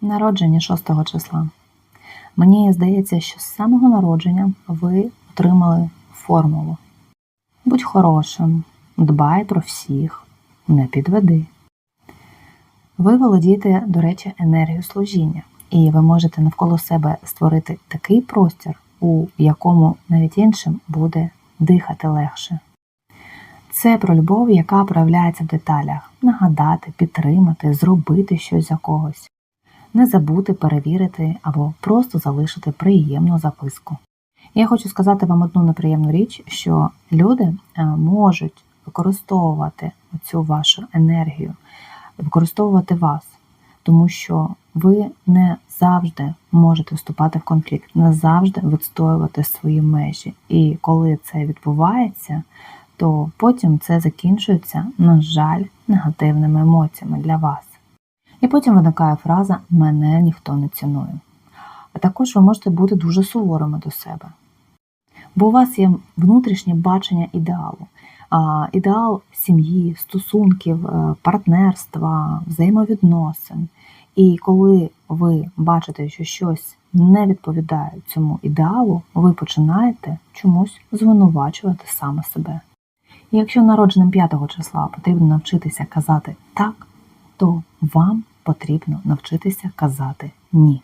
Народження 6 числа. Мені здається, що з самого народження ви отримали формулу. Будь хорошим, дбай про всіх, не підведи. Ви володієте, до речі, енергією служіння, і ви можете навколо себе створити такий простір, у якому навіть іншим буде дихати легше. Це про любов, яка проявляється в деталях: нагадати, підтримати, зробити щось за когось, не забути перевірити або просто залишити приємну записку. Я хочу сказати вам одну неприємну річ, що люди е, можуть використовувати цю вашу енергію, використовувати вас, тому що ви не завжди можете вступати в конфлікт, не завжди відстоювати свої межі. І коли це відбувається, то потім це закінчується, на жаль, негативними емоціями для вас. І потім виникає фраза Мене ніхто не цінує. А також ви можете бути дуже суворими до себе. Бо у вас є внутрішнє бачення ідеалу, ідеал сім'ї, стосунків, е, партнерства, взаємовідносин. І коли ви бачите, що щось не відповідає цьому ідеалу, ви починаєте чомусь звинувачувати саме себе. І якщо народженим 5 числа потрібно навчитися казати так, то вам потрібно навчитися казати ні.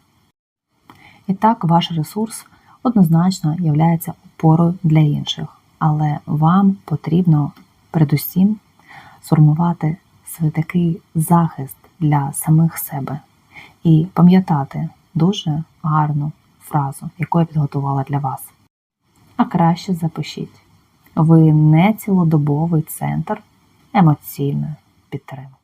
І так ваш ресурс однозначно є опорою для інших, але вам потрібно передусім сформувати свій такий захист для самих себе і пам'ятати дуже гарну фразу, яку я підготувала для вас. А краще запишіть: ви не цілодобовий центр емоційної підтримки.